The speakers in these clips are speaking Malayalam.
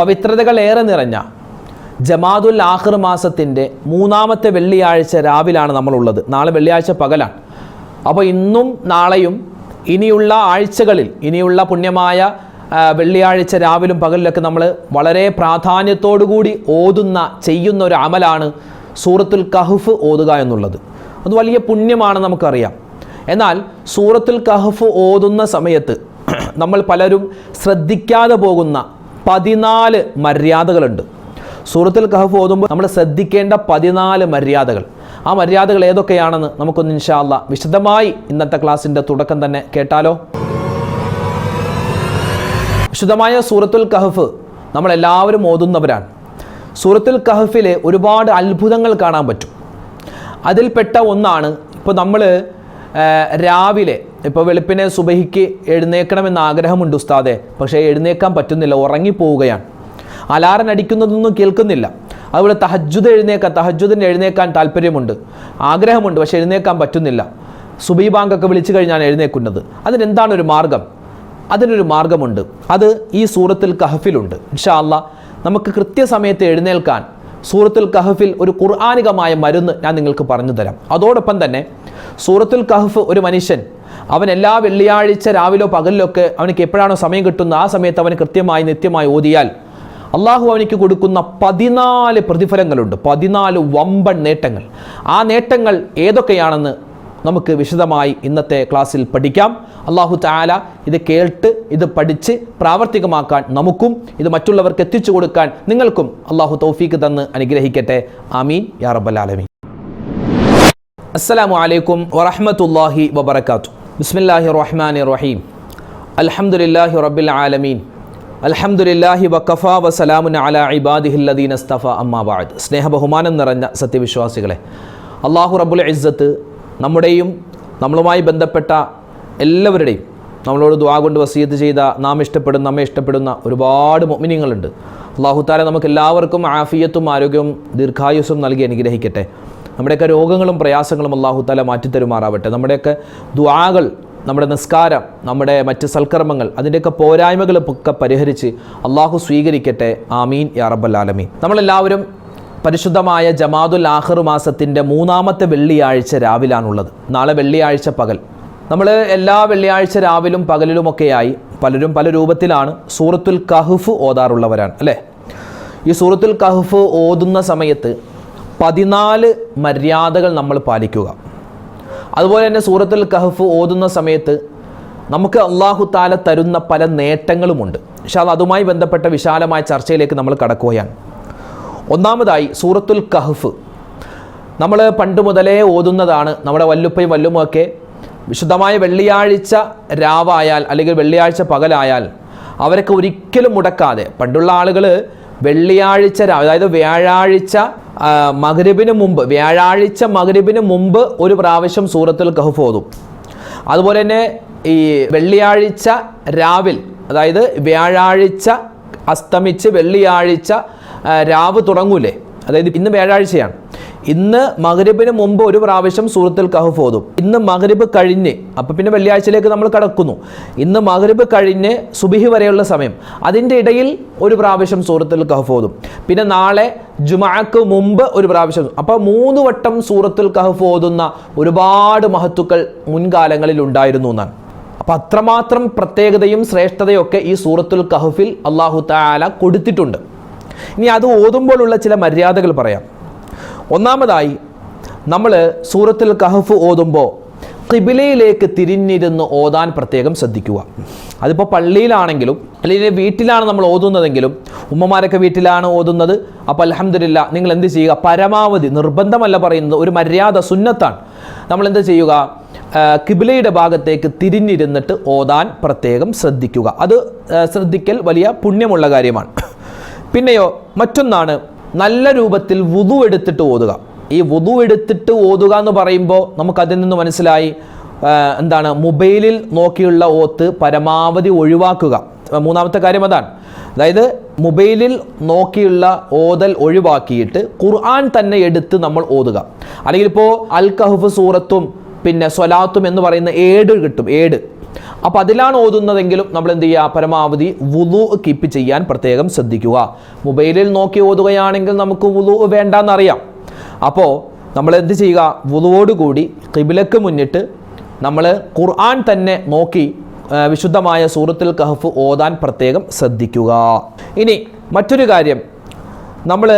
പവിത്രതകൾ ഏറെ നിറഞ്ഞ ജമാതുൽ ആഖിർ മാസത്തിന്റെ മൂന്നാമത്തെ വെള്ളിയാഴ്ച രാവിലാണ് നമ്മളുള്ളത്. നാളെ വെള്ളിയാഴ്ച പകലാണ്. അപ്പോൾ ഇന്നും നാളെയും ഇനിയുള്ള ആഴ്ചകളിൽ ഇനിയുള്ള പുണ്യമായ വെള്ളിയാഴ്ച രാവിലും പകലിലൊക്കെ നമ്മൾ വളരെ പ്രാധാന്യത്തോടുകൂടി ഓതുന്ന ചെയ്യുന്ന ഒരു അമലാണ് സൂറത്തുൽ കഹഫ് ഓതുക എന്നുള്ളത്. അത് വലിയ പുണ്യമാണ് നമുക്കറിയാം. എന്നാൽ സൂറത്തുൽ കഹഫ് ഓതുന്ന സമയത്ത് നമ്മൾ പലരും ശ്രദ്ധിക്കാതെ പോകുന്ന പതിനാല് മര്യാദകളുണ്ട്. സൂറത്തിൽ കഹഫ് ഓതുമ്പോൾ നമ്മൾ ശ്രദ്ധിക്കേണ്ട പതിനാല് മര്യാദകൾ. ആ മര്യാദകൾ ഏതൊക്കെയാണെന്ന് നമുക്കൊന്ന് ഇൻഷാല്ല വിശദമായി ഇന്നത്തെ ക്ലാസ്സിന്റെ തുടക്കം തന്നെ കേട്ടാലോ? വിശുദ്ധമായ സൂറത്തുൽ കഹഫ് നമ്മളെല്ലാവരും ഓതുന്നവരാണ്. സൂറത്തുൽ കഹഫിലെ ഒരുപാട് അത്ഭുതങ്ങൾ കാണാൻ പറ്റും. അതിൽപ്പെട്ട ഒന്നാണ് ഇപ്പോൾ നമ്മൾ രാവിലെ ഇപ്പോൾ വെളുപ്പിനെ സുബഹിക്ക് എഴുന്നേക്കണമെന്ന് ആഗ്രഹമുണ്ട് ഉസ്താദെ. പക്ഷേ എഴുന്നേക്കാൻ പറ്റുന്നില്ല ഉറങ്ങിപ്പോവുകയാണ്. അലാറൻ അടിക്കുന്നതൊന്നും കേൾക്കുന്നില്ല. അതുപോലെ തഹജുദ് എഴുന്നേക്കാൻ തഹജുദിന് എഴുന്നേക്കാൻ താല്പര്യമുണ്ട്. ആഗ്രഹമുണ്ട് പക്ഷേ എഴുന്നേക്കാൻ പറ്റുന്നില്ല. സുബൈ ബാങ്കൊക്കെ വിളിച്ചു കഴിഞ്ഞാണ് എഴുന്നേക്കുന്നത്. അതിനെന്താണ് ഒരു മാർഗം? അതിനൊരു മാർഗമുണ്ട്. അത് ഈ സൂറത്തിൽ കഹഫിലുണ്ട്. ഇൻഷാ അല്ലാ നമുക്ക് കൃത്യസമയത്ത് എഴുന്നേൽക്കാൻ സൂറത്തുൽ കഹഫിൽ ഒരു ഖുർആാനികമായ മരുന്ന് ഞാൻ നിങ്ങൾക്ക് പറഞ്ഞു തരാം. അതോടൊപ്പം തന്നെ സൂറത്തുൽ കഹഫ് ഒരു മനുഷ്യൻ. അവൻ എല്ലാ വെള്ളിയാഴ്ച രാവിലോ പകലിലൊക്കെ അവനക്ക് എപ്പോഴാണോ സമയം കിട്ടുന്ന ആ സമയത്ത് അവന് കൃത്യമായി നിത്യമായി ഓതിയാൽ അള്ളാഹു അവനിക്ക് കൊടുക്കുന്ന പതിനാല് പ്രതിഫലങ്ങളുണ്ട്. പതിനാല് വമ്പൻ നേട്ടങ്ങൾ. ആ നേട്ടങ്ങൾ ഏതൊക്കെയാണെന്ന് നമുക്ക് വിശദമായി ഇന്നത്തെ ക്ലാസ്സിൽ പഠിക്കാം. അള്ളാഹു താല ഇത് കേട്ട് ഇത് പഠിച്ച് പ്രാവർത്തികമാക്കാൻ നമുക്കും ഇത് മറ്റുള്ളവർക്ക് എത്തിച്ചു കൊടുക്കാൻ നിങ്ങൾക്കും അള്ളാഹു തൗഫീക്ക് തന്ന് അനുഗ്രഹിക്കട്ടെ. ആമീൻ. യാ റബ്ബൽ ആലമീൻ. അസ്സലാമു അലൈക്കും വറഹ്മത്തുള്ളാഹി വബർക്കാത്തു ബിസ്മില്ലാഹി റഹ്മാൻ റഹീം അൽഹംദുലില്ലാഹി റബ്ബിൽ ആലമീൻ. അൽഹംദുലില്ലാഹി വഖഫ വസലാമുൻ അല ഇബാദിഹില്ലദീൻ അസ്തഫ. അമ്മാബാദ് സ്നേഹ ബഹുമാനം നിറഞ്ഞ സത്യവിശ്വാസികളെ അള്ളാഹു റബ്ബുൽ ഇസ്സത്ത് നമ്മുടെയും നമ്മളുമായി ബന്ധപ്പെട്ട എല്ലാവരുടെയും നമ്മളോട് ദ്വാ കൊണ്ട് വസീത്ത് ചെയ്ത നാം ഇഷ്ടപ്പെടുന്ന നമ്മെ ഇഷ്ടപ്പെടുന്ന ഒരുപാട് മൊമിനിങ്ങളുണ്ട് അള്ളാഹു താല നമുക്ക് എല്ലാവർക്കും ആഫിയത്തും ആരോഗ്യവും ദീർഘായുസ്സും നൽകി അനുഗ്രഹിക്കട്ടെ. നമ്മുടെയൊക്കെ രോഗങ്ങളും പ്രയാസങ്ങളും അള്ളാഹു താല മാറ്റിത്തരുമാറാവട്ടെ നമ്മുടെയൊക്കെ ദുആകൾ നമ്മുടെ നിസ്കാരം നമ്മുടെ മറ്റ് സൽക്കർമ്മങ്ങൾ അതിന്റെയൊക്കെ പോരായ്മകൾ ഒക്കെ പരിഹരിച്ച് അള്ളാഹു സ്വീകരിക്കട്ടെ. ആമീൻ യാ റബ്ബൽ നമ്മളെല്ലാവരും പരിശുദ്ധമായ ജമാദുൽ ആഹർ മാസത്തിന്റെ മൂന്നാമത്തെ വെള്ളിയാഴ്ച രാവിലാണുള്ളത്. നാളെ വെള്ളിയാഴ്ച പകൽ. നമ്മൾ എല്ലാ വെള്ളിയാഴ്ച രാവിലും പകലിലുമൊക്കെയായി പലരും പല രൂപത്തിലാണ് സൂറത്തുൽ കഹഫ് ഓതാറുള്ളവരാണ് അല്ലേ? ഈ സൂറത്തുൽ കഹഫ് ഓതുന്ന സമയത്ത് പതിനാല് മര്യാദകൾ നമ്മൾ പാലിക്കുക. അതുപോലെ തന്നെ സൂറത്തുൽ കഹഫ് ഓതുന്ന സമയത്ത് നമുക്ക് അള്ളാഹു താല തരുന്ന പല നേട്ടങ്ങളുമുണ്ട്. പക്ഷേ അത് അതുമായി ബന്ധപ്പെട്ട വിശാലമായ ചർച്ചയിലേക്ക് നമ്മൾ കടക്കുകയാണ്. ഒന്നാമതായി സൂറത്തുൽ കഹഫ്. നമ്മൾ പണ്ട് മുതലേ ഓതുന്നതാണ് നമ്മുടെ വല്ലുപ്പയും വല്ലുമൊക്കെ വിശുദ്ധമായ വെള്ളിയാഴ്ച രാവായാൽ അല്ലെങ്കിൽ വെള്ളിയാഴ്ച പകലായാൽ അവരൊക്കെ ഒരിക്കലും മുടക്കാതെ പണ്ടുള്ള ആളുകൾ വെള്ളിയാഴ്ച അതായത് വ്യാഴാഴ്ച മകരബിന് മുമ്പ് വ്യാഴാഴ്ച മകരബിന് മുമ്പ് ഒരു പ്രാവശ്യം സൂറത്തുൽ കഹഫ് ഓതും. അതുപോലെ തന്നെ ഈ വെള്ളിയാഴ്ച രാവിൽ അതായത് വ്യാഴാഴ്ച അസ്തമിച്ച് വെള്ളിയാഴ്ച രാവ് തുടങ്ങൂലേ? അതായത് ഇന്ന് വ്യാഴാഴ്ചയാണ്. ഇന്ന് മകരബിന് മുമ്പ് ഒരു പ്രാവശ്യം സൂറത്തുൽ കഹഫ് ഓതും. ഇന്ന് മകരബ് കഴിഞ്ഞ് അപ്പം പിന്നെ വെള്ളിയാഴ്ചയിലേക്ക് നമ്മൾ കടക്കുന്നു. ഇന്ന് മകരബ് കഴിഞ്ഞ് സുബിഹി വരെയുള്ള സമയം അതിന്റെ ഇടയിൽ ഒരു പ്രാവശ്യം സൂറത്തുൽ കഹഫ് ഓതും. പിന്നെ നാളെ ജുമാക്ക് മുമ്പ് ഒരു പ്രാവശ്യം. അപ്പോൾ മൂന്ന് വട്ടം സൂറത്തുൽ കഹഫ് ഓതുന്ന ഒരുപാട് മഹത്തുക്കൾ മുൻകാലങ്ങളിൽ ഉണ്ടായിരുന്നു എന്നാണ്. അപ്പം അത്രമാത്രം പ്രത്യേകതയും ശ്രേഷ്ഠതയൊക്കെ ഈ സൂറത്തുൽ കഹഫിൽ അള്ളാഹു താല കൊടുത്തിട്ടുണ്ട്. ഇനി അത് ഓതുമ്പോഴുള്ള ചില മര്യാദകൾ പറയാം. ഒന്നാമതായി നമ്മൾ സൂറത്തിൽ കഹഫ് ഓതുമ്പോൾ കിബിലയിലേക്ക് തിരിഞ്ഞിരുന്ന് ഓതാൻ പ്രത്യേകം ശ്രദ്ധിക്കുക. അതിപ്പോൾ പള്ളിയിലാണെങ്കിലും അല്ലെങ്കിൽ വീട്ടിലാണ് നമ്മൾ ഓതുന്നതെങ്കിലും ഉമ്മമാരൊക്കെ വീട്ടിലാണ് ഓതുന്നത്. അപ്പോൾ അലഹമില്ല നിങ്ങൾ എന്ത് ചെയ്യുക? പരമാവധി നിർബന്ധമല്ല പറയുന്നത് ഒരു മര്യാദ സുന്നത്താണ്. നമ്മൾ എന്ത് ചെയ്യുക കിബിലയുടെ ഭാഗത്തേക്ക് തിരിഞ്ഞിരുന്നിട്ട് ഓതാൻ പ്രത്യേകം ശ്രദ്ധിക്കുക. അത് ശ്രദ്ധിക്കൽ വലിയ പുണ്യമുള്ള കാര്യമാണ്. പിന്നെയോ മറ്റൊന്നാണ് നല്ല രൂപത്തിൽ വുതു എടുത്തിട്ട് ഓതുക. ഈ വുതു എടുത്തിട്ട് ഓതുക എന്ന് പറയുമ്പോൾ നമുക്കതിൽ നിന്ന് മനസ്സിലായി എന്താണ് മൊബൈലിൽ നോക്കിയുള്ള ഓത്ത് പരമാവധി ഒഴിവാക്കുക. മൂന്നാമത്തെ കാര്യം അതാണ്. അതായത് മൊബൈലിൽ നോക്കിയുള്ള ഓതൽ ഒഴിവാക്കിയിട്ട് ഖുർആൻ തന്നെ എടുത്ത് നമ്മൾ ഓതുക. അല്ലെങ്കിൽ ഇപ്പോൾ അൽ കഹഫ് സൂറത്തും പിന്നെ സ്വലാത്തും എന്ന് പറയുന്ന ഏട് കിട്ടും ഏട്. അപ്പോൾ അതിലാണ് ഓതുന്നതെങ്കിലും നമ്മൾ എന്ത് ചെയ്യുക? പരമാവധി വുളു കീപ്പ് ചെയ്യാൻ പ്രത്യേകം ശ്രദ്ധിക്കുക. മൊബൈലിൽ നോക്കി ഓതുകയാണെങ്കിൽ നമുക്ക് വുളു വേണ്ടെന്നറിയാം. അപ്പോൾ നമ്മൾ എന്ത് ചെയ്യുക? വുളുവോടുകൂടി കിബിലക്ക് മുന്നിട്ട് നമ്മൾ ഖുർആൻ തന്നെ നോക്കി വിശുദ്ധമായ സൂറത്തുൽ കഹഫ് ഓതാൻ പ്രത്യേകം ശ്രദ്ധിക്കുക. ഇനി മറ്റൊരു കാര്യം. നമ്മൾ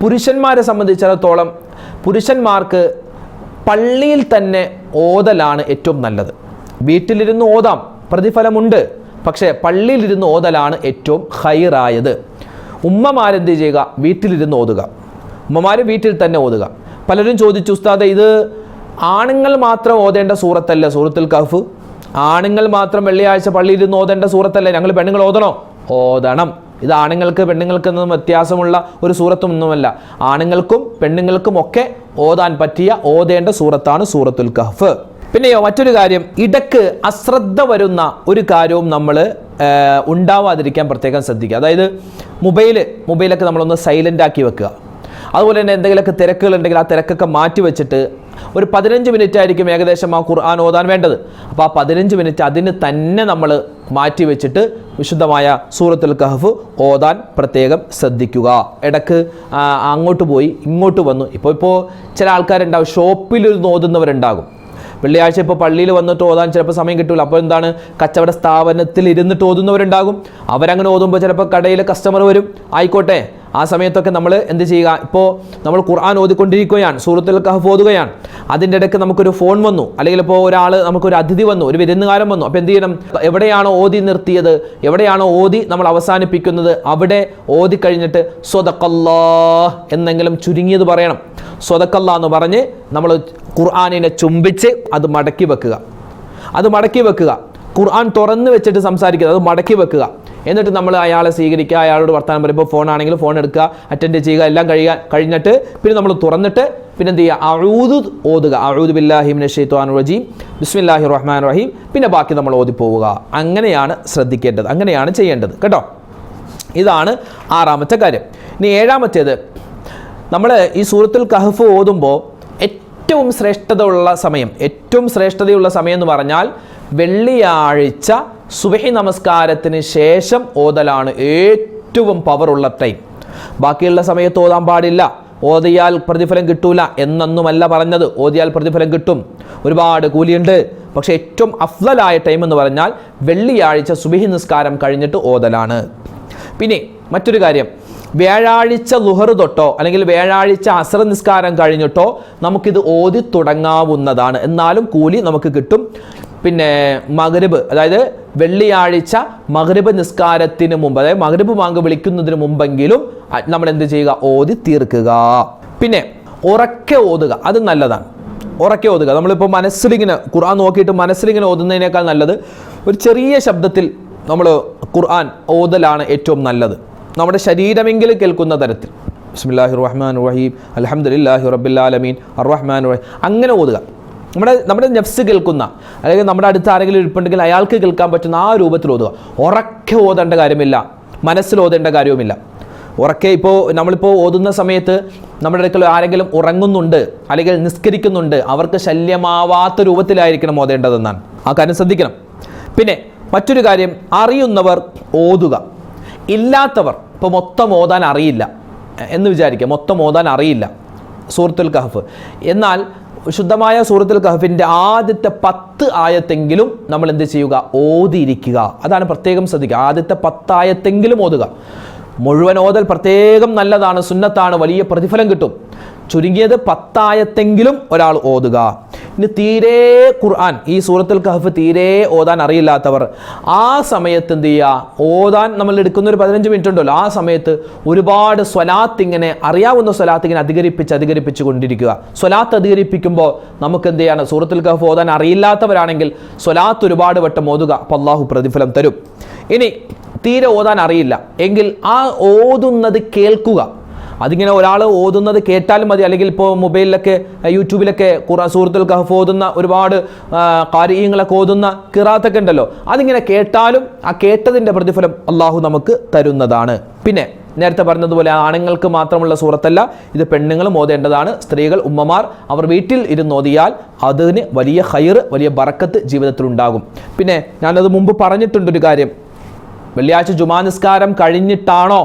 പുരുഷന്മാരെ സംബന്ധിച്ചിടത്തോളം പുരുഷന്മാർക്ക് പള്ളിയിൽ തന്നെ ഓതലാണ് ഏറ്റവും നല്ലത്. വീട്ടിലിരുന്ന് ഓതാം. പ്രതിഫലമുണ്ട്. പക്ഷേ പള്ളിയിലിരുന്ന് ഓതലാണ് ഏറ്റവും ഹൈറായത്. ഉമ്മമാരെന്ത് ചെയ്യുക? വീട്ടിലിരുന്ന് ഓതുക. ഉമ്മമാർ വീട്ടിൽ തന്നെ ഓതുക. പലരും ചോദിച്ചു ഉസ്താദ് ഇത് ആണുങ്ങൾ മാത്രം ഓതേണ്ട സൂറത്തല്ല സൂറത്തുൽ കഹഫ്? ആണുങ്ങൾ മാത്രം വെള്ളിയാഴ്ച പള്ളിയിലിരുന്ന് ഓതേണ്ട സൂറത്തല്ലേ? ഞങ്ങൾ പെണ്ണുങ്ങൾ ഓതണോ? ഓതണം. ഇത് ആണുങ്ങൾക്ക് പെണ്ണുങ്ങൾക്ക് എന്നൊന്നും വ്യത്യാസമുള്ള ഒരു സൂറത്തൊന്നുമല്ല. ആണുങ്ങൾക്കും പെണ്ണുങ്ങൾക്കും ഒക്കെ ഓതാൻ പറ്റിയ ഓതേണ്ട സൂറത്താണ് സൂറത്തുൽ കഹഫ്. പിന്നെയോ മറ്റൊരു കാര്യം ഇടയ്ക്ക് അശ്രദ്ധ വരുന്ന ഒരു കാര്യവും നമ്മൾ ഉണ്ടാവാതിരിക്കാൻ പ്രത്യേകം ശ്രദ്ധിക്കുക. അതായത് മൊബൈൽ മൊബൈലൊക്കെ നമ്മളൊന്ന് സൈലന്റ് ആക്കി വെക്കുക. അതുപോലെ തന്നെ എന്തെങ്കിലുമൊക്കെ തിരക്കുകൾ ഉണ്ടെങ്കിൽ ആ തിരക്കൊക്കെ മാറ്റി വെച്ചിട്ട് ഒരു പതിനഞ്ച് മിനിറ്റ് ആയിരിക്കും ഏകദേശം ആ ഖുർആൻ ഓതാൻ വേണ്ടത്. അപ്പോൾ ആ പതിനഞ്ച് മിനിറ്റ് അതിന് തന്നെ നമ്മൾ മാറ്റി വെച്ചിട്ട് വിശുദ്ധമായ സൂറത്തുൽ കഹഫ് ഓതാൻ പ്രത്യേകം ശ്രദ്ധിക്കുക. ഇടയ്ക്ക് അങ്ങോട്ട് പോയി ഇങ്ങോട്ട് വന്നു. ഇപ്പോൾ ഇപ്പോൾ ചില ആൾക്കാരുണ്ടാവും ഷോപ്പിലിരുന്ന് ഓതുന്നവരുണ്ടാകും. വെള്ളിയാഴ്ച ഇപ്പോൾ പള്ളിയിൽ വന്നിട്ട് ഓതാൻ ചിലപ്പോൾ സമയം കിട്ടില്ല അപ്പോൾ എന്താണ്? കച്ചവട സ്ഥാപനത്തിൽ ഇരുന്നിട്ട് ഓതുന്നവരുണ്ടാകും അവരങ്ങനെ ഓതുമ്പോൾ ചിലപ്പോൾ കടയിൽ കസ്റ്റമർ വരും. ആയിക്കോട്ടെ. ആ സമയത്തൊക്കെ നമ്മൾ എന്ത് ചെയ്യുക? ഇപ്പോൾ നമ്മൾ ഖുർആൻ ഓതിക്കൊണ്ടിരിക്കുകയാണ്. സൂറത്തുൽ കഹഫ് ഓതുകയാണ്. അതിന്റെ ഇടയ്ക്ക് നമുക്കൊരു ഫോൺ വന്നു. അല്ലെങ്കിൽ ഇപ്പോൾ ഒരാൾ നമുക്കൊരു അതിഥി വന്നു. ഒരു വിരുന്നുകാരൻ വന്നു. അപ്പോൾ എന്ത് ചെയ്യണം? എവിടെയാണോ ഓതി നിർത്തിയത്? എവിടെയാണോ ഓതി നമ്മൾ അവസാനിപ്പിക്കുന്നത്? അവിടെ ഓതി കഴിഞ്ഞിട്ട് സ്വതക്കല്ലാ എന്നെങ്കിലും ചുരുങ്ങിയത് പറയണം. സ്വതക്കല്ല എന്ന് പറഞ്ഞ് നമ്മൾ ഖുർആാനിനെ ചുംബിച്ച് അത് മടക്കി വെക്കുക. അത് മടക്കി വെക്കുക. ഖുർആൻ തുറന്ന് വെച്ചിട്ട് സംസാരിക്കുക. അത് മടക്കി വെക്കുക. എന്നിട്ട് നമ്മൾ അയാളെ സ്വീകരിക്കുക അയാളോട് വർത്തമാനം പറയുമ്പോൾ ഫോൺ ആണെങ്കിൽ ഫോൺ എടുക്കുക അറ്റൻഡ് ചെയ്യുക എല്ലാം കഴിയുക കഴിഞ്ഞിട്ട് പിന്നെ നമ്മൾ തുറന്നിട്ട് പിന്നെ എന്ത് ചെയ്യുക? അഴൂത് ഓതുക. അഴൂദ് ബില്ലാഹിമിൻ ഷെയ്ത്വാൻ റജീം. ബിസ്മില്ലാഹി റഹ്മാൻ റഹീം. പിന്നെ ബാക്കി നമ്മൾ ഓതിപ്പോവുക പോവുക. അങ്ങനെയാണ് ശ്രദ്ധിക്കേണ്ടത്. അങ്ങനെയാണ് ചെയ്യേണ്ടത്. കേട്ടോ? ഇതാണ് ആറാമത്തെ കാര്യം. ഇനി ഏഴാമത്തേത്. നമ്മൾ ഈ സൂറത്തുൽ കഹഫ് ഓതുമ്പോൾ ഏറ്റവും ശ്രേഷ്ഠതയുള്ള സമയം ഏറ്റവും ശ്രേഷ്ഠതയുള്ള സമയം എന്ന് പറഞ്ഞാൽ വെള്ളിയാഴ്ച സുബഹി നമസ്കാരത്തിന് ശേഷം ഓതലാണ് ഏറ്റവും പവറുള്ള ടൈം ബാക്കിയുള്ള സമയത്ത് ഓതാൻ പാടില്ല. ഓതിയാൽ പ്രതിഫലം കിട്ടൂല എന്നൊന്നുമല്ല പറഞ്ഞത്. ഓതിയാൽ പ്രതിഫലം കിട്ടും. ഒരുപാട് കൂലിയുണ്ട്. പക്ഷേ ഏറ്റവും അഫ്ലലായ ടൈം എന്ന് പറഞ്ഞാൽ വെള്ളിയാഴ്ച സുബഹി നിസ്കാരം കഴിഞ്ഞിട്ട് ഓതലാണ്. പിന്നെ മറ്റൊരു കാര്യം. വ്യാഴാഴ്ച ലുഹർ തൊട്ടോ അല്ലെങ്കിൽ വ്യാഴാഴ്ച അസർ നിസ്കാരം കഴിഞ്ഞിട്ടോ നമുക്കിത് ഓതി തുടങ്ങാവുന്നതാണ്. എന്നാലും കൂലി നമുക്ക് കിട്ടും. പിന്നെ മകരബ് അതായത് വെള്ളിയാഴ്ച മകരബ് നിസ്കാരത്തിന് മുമ്പ് അതായത് മകരബ് വാങ്ക് വിളിക്കുന്നതിന് മുമ്പെങ്കിലും നമ്മൾ എന്ത് ചെയ്യുക? ഓതി തീർക്കുക. പിന്നെ ഉറക്കെ ഓതുക അത് നല്ലതാണ്. ഉറക്കെ ഓതുക. നമ്മളിപ്പോൾ മനസ്സിലിങ്ങനെ ഖുർആൻ നോക്കിയിട്ട് മനസ്സിലിങ്ങനെ ഓതുന്നതിനേക്കാൾ നല്ലത് ഒരു ചെറിയ ശബ്ദത്തിൽ നമ്മൾ ഖുർആൻ ഓതലാണ് ഏറ്റവും നല്ലത്. നമ്മുടെ ശരീരമെങ്കിലും കേൾക്കുന്ന തരത്തിൽ. ബിസ്മില്ലാഹി റഹ്മാൻ റഹീം അലഹമുല്ലാഹി റബ്ബില്ലാലമീൻ അറഹ്മാൻ റഹീം അങ്ങനെ ഓതുക. നമ്മുടെ നമ്മുടെ നെഫ്സ് കേൾക്കുന്ന അല്ലെങ്കിൽ നമ്മുടെ അടുത്ത് ആരെങ്കിലും ഇരിപ്പുണ്ടെങ്കിൽ അയാൾക്ക് കേൾക്കാൻ പറ്റുന്ന ആ രൂപത്തിൽ ഓതുക. ഉറക്കെ ഓതേണ്ട കാര്യമില്ല. മനസ്സിൽ ഓതേണ്ട കാര്യവുമില്ല. ഉറക്കെ ഇപ്പോൾ നമ്മളിപ്പോൾ ഓതുന്ന സമയത്ത് നമ്മുടെ അടുക്കൽ ആരെങ്കിലും ഉറങ്ങുന്നുണ്ട് അല്ലെങ്കിൽ നിസ്കരിക്കുന്നുണ്ട് അവർക്ക് ശല്യമാവാത്ത രൂപത്തിലായിരിക്കണം ഓതേണ്ടതെന്നാണ്. ആ കാര്യം ശ്രദ്ധിക്കണം. പിന്നെ മറ്റൊരു കാര്യം അറിയുന്നവർ ഓതുക. ഇല്ലാത്തവർ ഇപ്പോൾ മൊത്തം ഓതാൻ അറിയില്ല എന്ന് വിചാരിക്കുക മൊത്തം ഓതാൻ അറിയില്ല സൂറത്തുൽ കഹഫ്. എന്നാൽ ശുദ്ധമായ സൂറത്തുൽ കഹഫിന്റെ ആദ്യത്തെ പത്ത് ആയത്തെങ്കിലും നമ്മൾ എന്ത് ചെയ്യുക? ഓതിയിരിക്കുക. അതാണ് പ്രത്യേകം ശ്രദ്ധിക്കുക. ആദ്യത്തെ പത്തായത്തെങ്കിലും ഓതുക. മുഴുവൻ ഓതൽ പ്രത്യേകം നല്ലതാണ് സുന്നത്താണ് വലിയ പ്രതിഫലം കിട്ടും. ചുരുങ്ങിയത് പത്തായത്തെങ്കിലും ഒരാൾ ഓതുക. ഇനി തീരെ ഖുർആൻ ഈ സൂറത്തുൽ കഹഫ് തീരെ ഓതാൻ അറിയില്ലാത്തവർ ആ സമയത്ത് എന്ത് ചെയ്യുക ഓതാൻ നമ്മൾ എടുക്കുന്ന ഒരു പതിനഞ്ച് മിനിറ്റ് ഉണ്ടല്ലോ. ആ സമയത്ത് ഒരുപാട് സ്വലാത്ത് ഇങ്ങനെ അറിയാവുന്ന സ്വലാത്ത് ഇങ്ങനെ അധികരിപ്പിച്ച് അധികരിപ്പിച്ച് കൊണ്ടിരിക്കുക. സ്വലാത്ത് അധികരിപ്പിക്കുമ്പോൾ നമുക്ക് എന്ത് ചെയ്യാണ്? സൂറത്തുൽ കഹഫ് ഓതാൻ അറിയില്ലാത്തവരാണെങ്കിൽ സ്വലാത്ത് ഒരുപാട് വട്ടം ഓതുക. അപ്പോൾ അള്ളാഹു പ്രതിഫലം തരും. ഇനി തീരെ ഓതാൻ അറിയില്ല. എങ്കിൽ ആ ഓതുന്നത് കേൾക്കുക. അതിങ്ങനെ ഒരാൾ ഓതുന്നത് കേട്ടാലും മതി. അല്ലെങ്കിൽ ഇപ്പോൾ മൊബൈലിലൊക്കെ യൂട്യൂബിലൊക്കെ ഖുറാ സൂറത്തുൽ കഹഫ് ഓതുന്ന ഒരുപാട് കാര്യങ്ങളൊക്കെ ഓതുന്ന കിറാത്തൊക്കെ ഉണ്ടല്ലോ. അതിങ്ങനെ കേട്ടാലും ആ കേട്ടതിന്റെ പ്രതിഫലം അള്ളാഹു നമുക്ക് തരുന്നതാണ്. പിന്നെ നേരത്തെ പറഞ്ഞതുപോലെ ആണുങ്ങൾക്ക് മാത്രമുള്ള സൂറത്തല്ല ഇത് പെണ്ണുങ്ങളും ഓതേണ്ടതാണ്. സ്ത്രീകൾ ഉമ്മമാർ അവർ വീട്ടിൽ ഇരുന്ന് ഓതിയാൽ അതിന് വലിയ ഹൈർ വലിയ ബറക്കത്ത് ജീവിതത്തിൽ ഉണ്ടാകും. പിന്നെ ഞാനത് മുമ്പ് പറഞ്ഞിട്ടുണ്ടൊരു കാര്യം. വെള്ളിയാഴ്ച ജുമാ നിസ്കാരം കഴിഞ്ഞിട്ടാണോ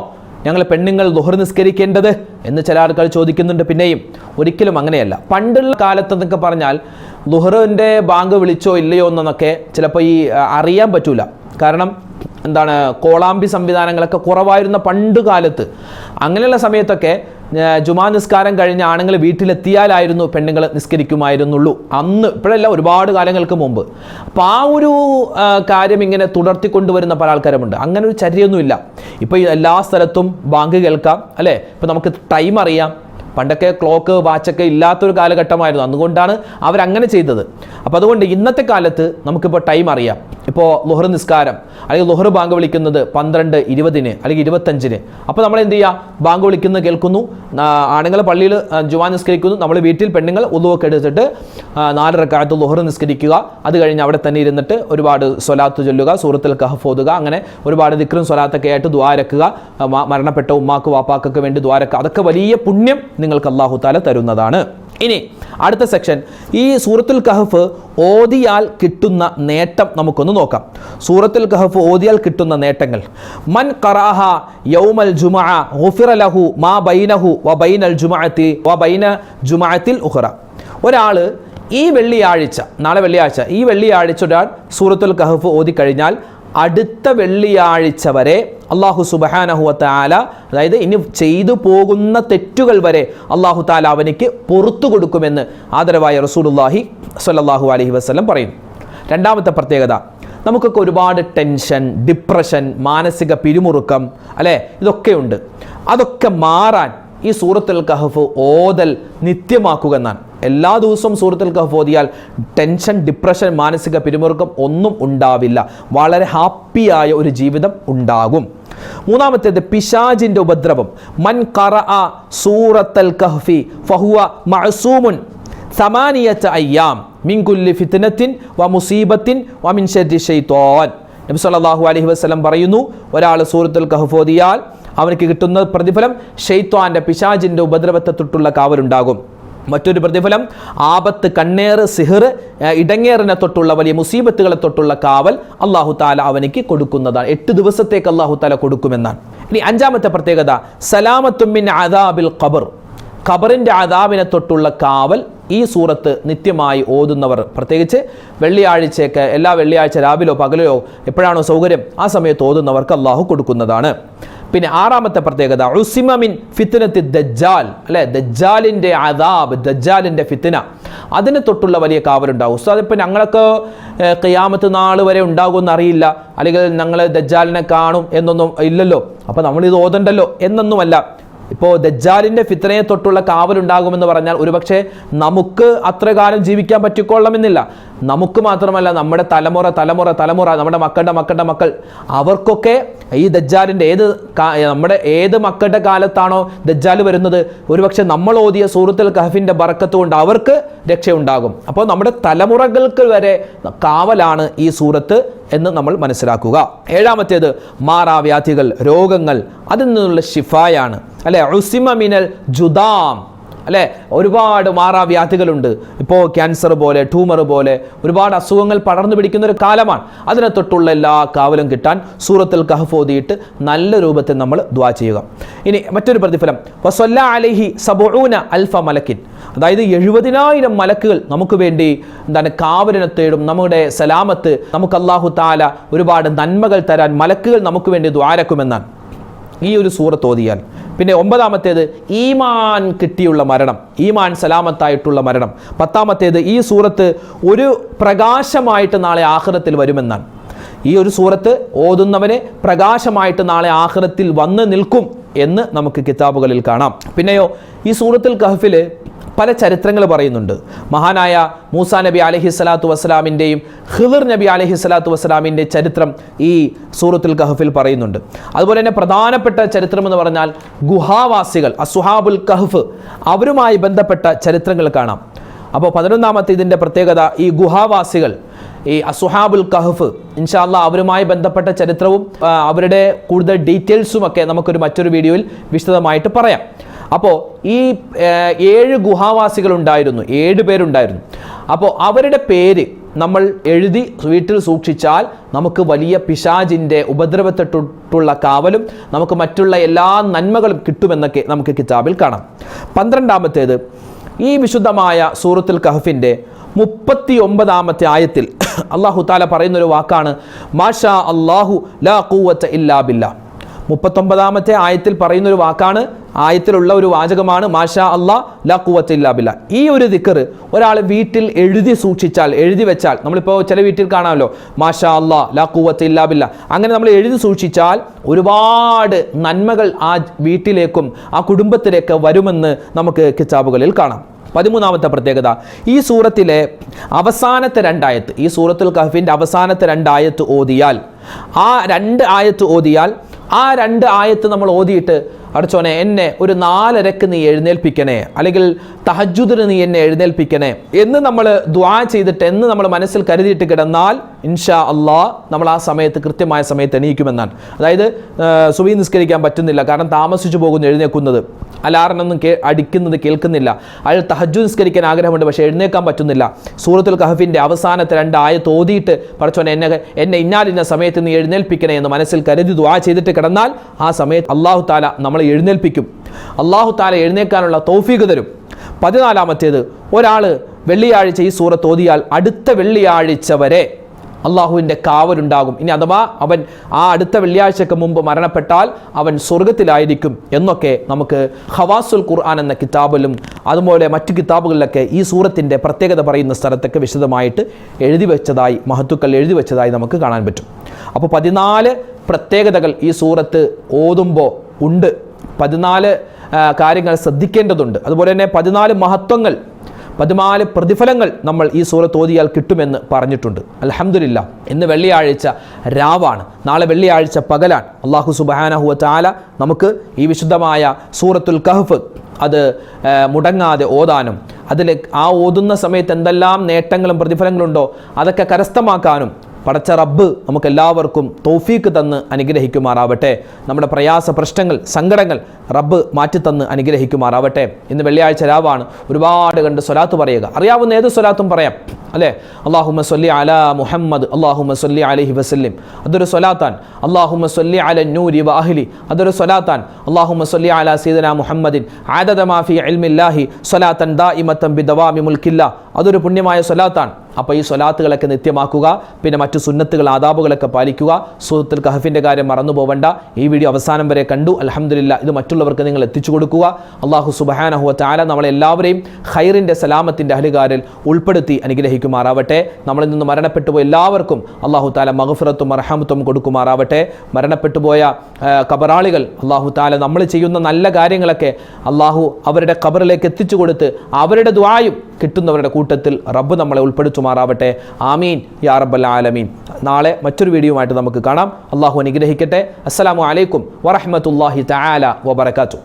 ഞങ്ങൾ പെണ്ണുങ്ങൾ ദുഹർ നിസ്കരിക്കേണ്ടത് എന്ന് ചില ആൾക്കാർ ചോദിക്കുന്നുണ്ട് പിന്നെയും. ഒരിക്കലും അങ്ങനെയല്ല. പണ്ടുള്ള കാലത്ത് എന്നൊക്കെ പറഞ്ഞാൽ ദുഹറിന്റെ ബാങ്ക് വിളിച്ചോ ഇല്ലയോ എന്നൊക്കെ ചിലപ്പോൾ ഈ അറിയാൻ പറ്റൂല. കാരണം എന്താണ് കോളാമ്പി സംവിധാനങ്ങളൊക്കെ കുറവായിരുന്ന പണ്ട് കാലത്ത്. അങ്ങനെയുള്ള സമയത്തൊക്കെ ജുമാ നിസ്കാരം കഴിഞ്ഞ ആണുങ്ങൾ വീട്ടിലെത്തിയാലായിരുന്നു പെണ്ണുങ്ങൾ നിസ്കരിക്കുമായിരുന്നുള്ളൂ. അന്ന് ഇപ്പോഴല്ല ഒരുപാട് കാലങ്ങൾക്ക് മുമ്പ്. അപ്പോൾ ആ ഒരു കാര്യം ഇങ്ങനെ തുടർത്തിക്കൊണ്ടുവരുന്ന പല ആൾക്കാരുമുണ്ട്. അങ്ങനെ ഒരു ചര്യയൊന്നുമില്ല. ഇപ്പോൾ എല്ലാ സ്ഥലത്തും ബാങ്ക് കേൾക്കാം അല്ലേ? ഇപ്പോൾ നമുക്ക് ടൈം അറിയാം. പണ്ടൊക്കെ ക്ലോക്ക് വാച്ചൊക്കെ ഇല്ലാത്തൊരു കാലഘട്ടമായിരുന്നു. അതുകൊണ്ടാണ് അവരങ്ങനെ ചെയ്തത്. അപ്പോൾ അതുകൊണ്ട് ഇന്നത്തെ കാലത്ത് നമുക്കിപ്പോൾ ടൈം അറിയാം. ഇപ്പോൾ ലുഹർ നിസ്കാരം അല്ലെങ്കിൽ ലുഹർ ബാങ്ക് വിളിക്കുന്നത് പന്ത്രണ്ട് ഇരുപതിന് അല്ലെങ്കിൽ ഇരുപത്തഞ്ചിന്. അപ്പോൾ നമ്മൾ എന്ത് ചെയ്യുക ബാങ്ക് വിളിക്കുന്നത് കേൾക്കുന്നു. ആണുങ്ങൾ പള്ളിയിൽ ജുവാൻ നിസ്കരിക്കുന്നു. നമ്മൾ വീട്ടിൽ പെണ്ണുങ്ങൾ ഉദുവൊക്കെ എടുത്തിട്ട് നാല് റക്കാലത്ത് ലുഹർ നിസ്കരിക്കുക. അത് കഴിഞ്ഞ് അവിടെ തന്നെ ഇരുന്നിട്ട് ഒരുപാട് സ്വലാത്ത് ചൊല്ലുക സൂറത്തുൽ കഹഫ് ഓതുക. അങ്ങനെ ഒരുപാട് ദിക്റും സ്വലാത്തൊക്കെ ആയിട്ട് ദ്വാരക്കുക മരണപ്പെട്ട ഉമ്മാക്ക് വാപ്പാക്കൊക്കെ വേണ്ടി ദ്വാരക്കുക അതൊക്കെ വലിയ പുണ്യം നിങ്ങൾക്ക് അള്ളാഹു താല തരുന്നതാണ്. ഇനി അടുത്ത സെക്ഷൻ. ഈ സൂറത്തുൽ കഹഫ് ഓതിയാൽ കിട്ടുന്ന നേട്ടം നമുക്കൊന്ന് നോക്കാം. സൂറത്തുൽ കഹഫ് ഓതിയാൽ കിട്ടുന്ന നേട്ടങ്ങൾ. മൻ കറാഹ യൗമൽ ജുമഅ ഗുഫിറ ലഹു മാ ബൈനഹു വ ബൈനൽ ജുമഅത്തി വ ബൈന ജുമഅത്തിൽ ഉഹ്റ ഒരാൾ ഈ വെള്ളിയാഴ്ച നാളെ വെള്ളിയാഴ്ച ഈ വെള്ളിയാഴ്ച ഒരാൾ സൂറത്തുൽ കഹഫ് ഓതിക്കഴിഞ്ഞാൽ അടുത്ത വെള്ളിയാഴ്ച വരെ അള്ളാഹു സുബഹാനഹുവത്ത ആല അതായത് ഇനി ചെയ്തു പോകുന്ന തെറ്റുകൾ വരെ അള്ളാഹു താല അവനിക്ക് പുറത്തു കൊടുക്കുമെന്ന് ആദരവായ റസൂലുല്ലാഹി സ്വല്ലല്ലാഹു അലഹി വസ്ലം പറയുന്നു രണ്ടാമത്തെ പ്രത്യേകത നമുക്കൊക്കെ ഒരുപാട് ടെൻഷൻ ഡിപ്രഷൻ മാനസിക പിരിമുറുക്കം അല്ലേ? ഇതൊക്കെയുണ്ട് അതൊക്കെ മാറാൻ ഈ സൂറത്തുൽ കഹഫ് ഓതൽ നിത്യമാക്കുക എന്നാണ്. എല്ലാ ദിവസവും സൂറത്തുൽ കഹഫ് ഓതിയാൽ ടെൻഷൻ ഡിപ്രഷൻ മാനസിക പിരിമുറുക്കം ഒന്നും ഉണ്ടാവില്ല. വളരെ ഹാപ്പിയായ ഒരു ജീവിതം ഉണ്ടാകും. മൂന്നാമത്തേത് പിശാജിന്റെ ഉപദ്രവം. മൻ കറ സൂറത്തൽ കഹ്ഫി ഫഹുവ മഅസൂമുൻ സമാനിയച്ച അയ്യാം മിൻ കുല്ലി ഫിത്നത്തിൻ വ മുസീബത്തിൻ വ മിൻഷരി ഷൈത്വാൻ നബി സല്ലല്ലാഹു അലഹി വസ്ലം പറയുന്നു ഒരാൾ സൂറത്തുൽ കഹഫോദിയാൽ അവനക്ക് കിട്ടുന്ന പ്രതിഫലം ഷെയ്ത്വാന്റെ പിശാജിന്റെ ഉപദ്രവത്തെ തൊട്ടുള്ള കാവലുണ്ടാകും. മറ്റൊരു പ്രതിഫലം ആപത്ത് കണ്ണേറ് സിഹിർ ഇടങ്ങേറിനെ തൊട്ടുള്ള വലിയ മുസീബത്തുകളെ തൊട്ടുള്ള കാവൽ അള്ളാഹു താല അവനിക്ക് കൊടുക്കുന്നതാണ്. എട്ട് ദിവസത്തേക്ക് അള്ളാഹു താല കൊടുക്കുമെന്നാണ്. ഇനി അഞ്ചാമത്തെ പ്രത്യേകത സലാമത്തുമ്മിൻ അദാബിൽ ഖബർ. ഖബറിന്റെ അദാബിനെ തൊട്ടുള്ള കാവൽ ഈ സൂറത്ത് നിത്യമായി ഓതുന്നവർ. പ്രത്യേകിച്ച് വെള്ളിയാഴ്ചയൊക്കെ എല്ലാ വെള്ളിയാഴ്ച രാവിലോ പകലോ എപ്പോഴാണോ സൗകര്യം ആ സമയത്ത് ഓതുന്നവർക്ക് അള്ളാഹു കൊടുക്കുന്നതാണ്. പിന്നെ ആറാമത്തെ പ്രത്യേകത ഉസിമമിൻ ഫിത്തിനത്തി ദജ്ജാൽ അല്ലെ? ദജ്ജാലിന്റെ അദാബ് ദജ്ജാലിന്റെ ഫിത്തിന അതിന് തൊട്ടുള്ള വലിയ കാവലുണ്ടാവും. ഉസ്താദ് ഇപ്പം ഞങ്ങളൊക്കെ കയ്യാമത്ത് നാൾ വരെ ഉണ്ടാകുമെന്ന് അറിയില്ല അല്ലെങ്കിൽ ഞങ്ങൾ ദജ്ജാലിനെ കാണും എന്നൊന്നും ഇല്ലല്ലോ. അപ്പോൾ നമ്മൾ ഇത് ഓതണ്ടല്ലോ എന്നൊന്നുമല്ല. ഇപ്പോൾ ദജ്ജാലിന്റെ ഫിത്രയെ തൊട്ടുള്ള കാവലുണ്ടാകുമെന്ന് പറഞ്ഞാൽ ഒരുപക്ഷെ നമുക്ക് അത്ര കാലം ജീവിക്കാൻ പറ്റിക്കൊള്ളണമെന്നില്ല. നമുക്ക് മാത്രമല്ല നമ്മുടെ തലമുറ തലമുറ തലമുറ നമ്മുടെ മക്കളുടെ മക്കളുടെ മക്കൾ. അവർക്കൊക്കെ ഈ ദജ്ജാലിന്റെ ഏത് നമ്മുടെ ഏത് മക്കളുടെ കാലത്താണോ ദജ്ജാൽ വരുന്നത്? ഒരുപക്ഷെ നമ്മൾ ഓതിയ സൂറത്തുൽ കഹഫിന്റെ ബറക്കത്ത് കൊണ്ട് അവർക്ക് രക്ഷയുണ്ടാകും. അപ്പോൾ നമ്മുടെ തലമുറകൾക്ക് വരെ കാവലാണ് ഈ സൂറത്ത് എന്ന് നമ്മൾ മനസ്സിലാക്കുക. ഏഴാമത്തേത് മാറാവ്യാധികൾ രോഗങ്ങൾ. അതിൽ നിന്നുള്ള ഷിഫായാണ് അല്ലെ? ഉസിമ മിനൽ ജുദാം. അല്ലെ? ഒരുപാട് മാറാവ്യാധികളുണ്ട്. ഇപ്പോൾ ക്യാൻസർ പോലെ ട്യൂമർ പോലെ ഒരുപാട് അസുഖങ്ങൾ പടർന്നു പിടിക്കുന്ന ഒരു കാലമാണ്. അതിനെ തൊട്ടുള്ള എല്ലാ കാവലും കിട്ടാൻ സൂറത്തിൽ കഹഫോതിയിട്ട് നല്ല രൂപത്തിൽ നമ്മൾ ദ്വാ ചെയ്യുക. ഇനി മറ്റൊരു പ്രതിഫലം. വസൊല്ല അലഹി സബൂന അൽഫ മലക്കിൻ. അതായത് എഴുപതിനായിരം മലക്കുകൾ നമുക്ക് വേണ്ടി എന്താണ് കാവലിനെ തേടും നമ്മുടെ സലാമത്ത് നമുക്ക് അള്ളാഹു താല ഒരുപാട് നന്മകൾ തരാൻ മലക്കുകൾ നമുക്ക് വേണ്ടി ദ്വാരക്കുമെന്നാണ് ഈ ഒരു സൂറത്ത് ഓതിയാൽ പിന്നെ ഒമ്പതാമത്തേത് ഈമാൻ കിട്ടിയുള്ള മരണം. ഈമാൻ സലാമത്തായിട്ടുള്ള മരണം. പത്താമത്തേത് ഈ സൂറത്ത് ഒരു പ്രകാശമായിട്ട് നാളെ ആഹ്റത്തിൽ വരുമെന്നാണ്. ഈ ഒരു സൂറത്ത് ഓതുന്നവനെ പ്രകാശമായിട്ട് നാളെ ആഹ്റത്തിൽ വന്ന് നിൽക്കും എന്ന് നമുക്ക് കിതാബുകളിൽ കാണാം. പിന്നെയോ ഈ സൂറത്തിൽ കഹഫിൽ പല ചരിത്രങ്ങൾ പറയുന്നുണ്ട്. മഹാനായ മൂസ നബി അലഹി സ്വലാത്തു വസ്സലാമിന്റെയും ഹിദർ നബി അലഹി സ്വലാത്തു വസ്സലാമിന്റെ ചരിത്രം ഈ സൂറത്തുൽ കഹഫിൽ പറയുന്നുണ്ട്. അതുപോലെ തന്നെ പ്രധാനപ്പെട്ട ചരിത്രം എന്ന് പറഞ്ഞാൽ ഗുഹാവാസികൾ അസുഹാബുൽ കഹഫ് അവരുമായി ബന്ധപ്പെട്ട ചരിത്രങ്ങൾ കാണാം. അപ്പോൾ പതിനൊന്നാമത്തെ ഇതിന്റെ പ്രത്യേകത ഈ ഗുഹാവാസികൾ ഈ അസുഹാബുൽ കഹഫ് ഇൻഷാല്ല അവരുമായി ബന്ധപ്പെട്ട ചരിത്രവും അവരുടെ കൂടുതൽ ഡീറ്റെയിൽസും ഒക്കെ നമുക്കൊരു മറ്റൊരു വീഡിയോയിൽ വിശദമായിട്ട് പറയാം. അപ്പോൾ ഈ ഏഴ് ഗുഹാവാസികൾ ഉണ്ടായിരുന്നു ഏഴ് പേരുണ്ടായിരുന്നു. അപ്പോൾ അവരുടെ പേര് നമ്മൾ എഴുതി വീട്ടിൽ സൂക്ഷിച്ചാൽ നമുക്ക് വലിയ പിശാജിന്റെ ഉപദ്രവത്തിട്ടുള്ള കാവലും നമുക്ക് മറ്റുള്ള എല്ലാ നന്മകളും കിട്ടുമെന്നൊക്കെ നമുക്ക് കിതാബിൽ കാണാം. പന്ത്രണ്ടാമത്തേത് ഈ വിശുദ്ധമായ സൂറത്തുൽ കഹഫിന്റെ മുപ്പത്തി ഒമ്പതാമത്തെ ആയത്തിൽ അള്ളാഹു താല പറയുന്നൊരു വാക്കാണ് മാഷാ അള്ളാഹു ലാ കൂവത്ത് ഇല്ലാ ബില്ലാ. മുപ്പത്തൊമ്പതാമത്തെ ആയത്തിൽ പറയുന്നൊരു വാക്കാണ് ആയത്തിലുള്ള ഒരു വാചകമാണ് മാഷാ അള്ളാ ലാ കുവത്തില്ല ബില്ല. ഈ ഒരു ദിക്കർ ഒരാൾ വീട്ടിൽ എഴുതി സൂക്ഷിച്ചാൽ എഴുതി വെച്ചാൽ നമ്മളിപ്പോൾ ചില വീട്ടിൽ കാണാമല്ലോ മാഷാ അള്ളാ ലാ കുവത്തില്ല ബില്ല. അങ്ങനെ നമ്മൾ എഴുതി സൂക്ഷിച്ചാൽ ഒരുപാട് നന്മകൾ ആ വീട്ടിലേക്കും ആ കുടുംബത്തിലേക്ക് വരുമെന്ന് നമുക്ക് കിതാബുകളിൽ കാണാം. പതിമൂന്നാമത്തെ പ്രത്യേകത ഈ സൂറത്തിലെ അവസാനത്തെ രണ്ടായത്ത് ഈ സൂറത്തുൽ കഹഫിന്റെ അവസാനത്തെ രണ്ടായത്ത് ഓതിയാൽ ആ രണ്ട് ആയത്ത് ഓതിയാൽ ആ രണ്ട് ആയത്ത് നമ്മൾ ഓതിയിട്ട് അടച്ചോനെ എന്നെ ഒരു നാലരക്ക് നീ എഴുന്നേൽപ്പിക്കണേ അല്ലെങ്കിൽ തഹജുദിന് നീ എന്നെ എഴുന്നേൽപ്പിക്കണേ എന്ന് നമ്മൾ ദ്വാ ചെയ്തിട്ട് എന്ന് നമ്മൾ മനസ്സിൽ കരുതിയിട്ട് കിടന്നാൽ ഇൻഷാ അള്ളാ നമ്മൾ ആ സമയത്ത് കൃത്യമായ സമയത്ത് എണീക്കുമെന്നാണ്. അതായത് സുബി നിസ്കരിക്കാൻ പറ്റുന്നില്ല കാരണം താമസിച്ചു പോകുന്നു എഴുന്നേക്കുന്നത് അലാറിനൊന്നും കേ അടിക്കുന്നത് കേൾക്കുന്നില്ല. അയാൾ തഹജു നിസ്കരിക്കാൻ ആഗ്രഹമുണ്ട് പക്ഷേ എഴുന്നേക്കാൻ പറ്റുന്നില്ല. സൂറത്തുൽ കഹഫിന്റെ അവസാനത്തെ രണ്ടായ തോതിയിട്ട് പറച്ചോനെ എന്നെ എന്നെ ഇന്നാലിന്ന സമയത്ത് നീ എഴുന്നേൽപ്പിക്കണേ എന്ന് മനസ്സിൽ കരുതി ദ്വാ ചെയ്തിട്ട് കിടന്നാൽ ആ സമയത്ത് അള്ളാഹു താല നമ്മളെ എഴുന്നേൽപ്പിക്കും. അള്ളാഹു താല എഴുന്നേൽക്കാനുള്ള തൗഫീഖ് തരും. പതിനാലാമത്തേത് ഒരാൾ വെള്ളിയാഴ്ച ഈ സൂറത്ത് ഓതിയാൽ അടുത്ത വെള്ളിയാഴ്ച വരെ അള്ളാഹുവിന്റെ കാവലുണ്ടാകും. ഇനി അഥവാ അവൻ ആ അടുത്ത വെള്ളിയാഴ്ചക്ക് മുമ്പ് മരണപ്പെട്ടാൽ അവൻ സ്വർഗത്തിലായിരിക്കും എന്നൊക്കെ നമുക്ക് ഹവാസുൽ ഖുർആൻ എന്ന കിതാബിലും അതുപോലെ മറ്റു കിതാബുകളിലൊക്കെ ഈ സൂറത്തിന്റെ പ്രത്യേകത പറയുന്ന സ്ഥലത്തൊക്കെ വിശദമായിട്ട് എഴുതി വെച്ചതായി മഹത്തുക്കൾ എഴുതി വെച്ചതായി നമുക്ക് കാണാൻ പറ്റും. അപ്പോൾ പതിനാല് പ്രത്യേകതകൾ ഈ സൂറത്ത് ഓതുമ്പോൾ ഉണ്ട്. പതിനാല് കാര്യങ്ങൾ ശ്രദ്ധിക്കേണ്ടതുണ്ട്. അതുപോലെ തന്നെ പതിനാല് മഹത്വങ്ങൾ പതിനാല് പ്രതിഫലങ്ങൾ നമ്മൾ ഈ സൂറത്ത് ഓതിയാൽ കിട്ടുമെന്ന് പറഞ്ഞിട്ടുണ്ട്. അലഹമില്ല ഇന്ന് വെള്ളിയാഴ്ച രാവാണ്. നാളെ വെള്ളിയാഴ്ച പകലാണ്. അള്ളാഹു സുബാനഹുവ ചാല നമുക്ക് ഈ വിശുദ്ധമായ സൂറത്തുൽ കഹഫ് അത് മുടങ്ങാതെ ഓതാനും അതിൽ ആ ഓതുന്ന സമയത്ത് എന്തെല്ലാം നേട്ടങ്ങളും പ്രതിഫലങ്ങളുണ്ടോ അതൊക്കെ കരസ്ഥമാക്കാനും പടച്ച റബ്ബ് നമുക്ക് എല്ലാവർക്കും തൗഫീക്ക് തന്ന് അനുഗ്രഹിക്കുമാറാവട്ടെ. നമ്മുടെ പ്രയാസ പ്രശ്നങ്ങൾ സങ്കടങ്ങൾ റബ്ബ് മാറ്റിത്തന്ന് അനുഗ്രഹിക്കുമാറാവട്ടെ. ഇന്ന് വെള്ളിയാഴ്ച രാവാണ്. ഒരുപാട് കണ്ട് സ്വലാത്ത് പറയുക. അറിയാവുന്ന ഏത് സ്വലാത്തും പറയാം. അല്ലേ? അള്ളാഹുമ സൊല്ലി അല മുഹമ്മദ് അള്ളാഹുമ സൊല്ലി അലഹി വസ്ലിം അതൊരു സ്വലാത്താൻ. അള്ളാഹുമ സൊല്ലി അല നൂരി വാഹ്ലി അതൊരു സ്വലാത്താൻ. അള്ളാഹുമ സൊല്ലി അല സീദന മുഹമ്മദിൻ. ആദദ മാഫി അൽമില്ലാഹി സ്വലാത്തൻ ദാ ഇമത്തം ബി ദവാമി മുൽക്കില്ല. അതൊരു പുണ്യമായ സ്വലാത്താണ് അപ്പോൾ ഈ സ്വലാത്തുകളൊക്കെ നിത്യമാക്കുക പിന്നെ മറ്റു സുന്നത്തുകൾ ആദാബുകളൊക്കെ പാലിക്കുക. സുഹൃത്തുൽ കഹഫിന്റെ കാര്യം മറന്നു പോവണ്ട ഈ വീഡിയോ അവസാനം വരെ കണ്ടു. അലഹമില്ല ഇത് മറ്റുള്ളവർക്ക് നിങ്ങൾ എത്തിച്ചു കൊടുക്കുക. അള്ളാഹു സുബഹാനഹുവ താല നമ്മളെല്ലാവരെയും ഖൈറിന്റെ സലാമത്തിന്റെ അഹലുകാരിൽ ഉൾപ്പെടുത്തി അനുഗ്രഹിക്കുമാറാവട്ടെ. നമ്മളിൽ നിന്ന് മരണപ്പെട്ടു പോയ എല്ലാവർക്കും അള്ളാഹു താല മഹഫിറത്തും അർഹമത്തും കൊടുക്കുമാറാവട്ടെ. മരണപ്പെട്ടു പോയ കബറാളികൾ അള്ളാഹു താല നമ്മൾ ചെയ്യുന്ന നല്ല കാര്യങ്ങളൊക്കെ അള്ളാഹു അവരുടെ കബറിലേക്ക് എത്തിച്ചു കൊടുത്ത് അവരുടെ ദ്വായും കിട്ടുന്നവരുടെ കൂട്ടത്തിൽ റബ്ബ് നമ്മളെ ഉൾപ്പെടുത്തുമാറാവട്ടെ ആമീൻ. യാ റബ്ബൽ ആലമീൻ. നാളെ മറ്റൊരു വീഡിയോയുമായിട്ട് നമുക്ക് കാണാം. അള്ളാഹു അനുഗ്രഹിക്കട്ടെ. അസ്സലാമു അലൈക്കും വറഹ്മത്തുള്ളാഹി തആല വബറകാതുഹു.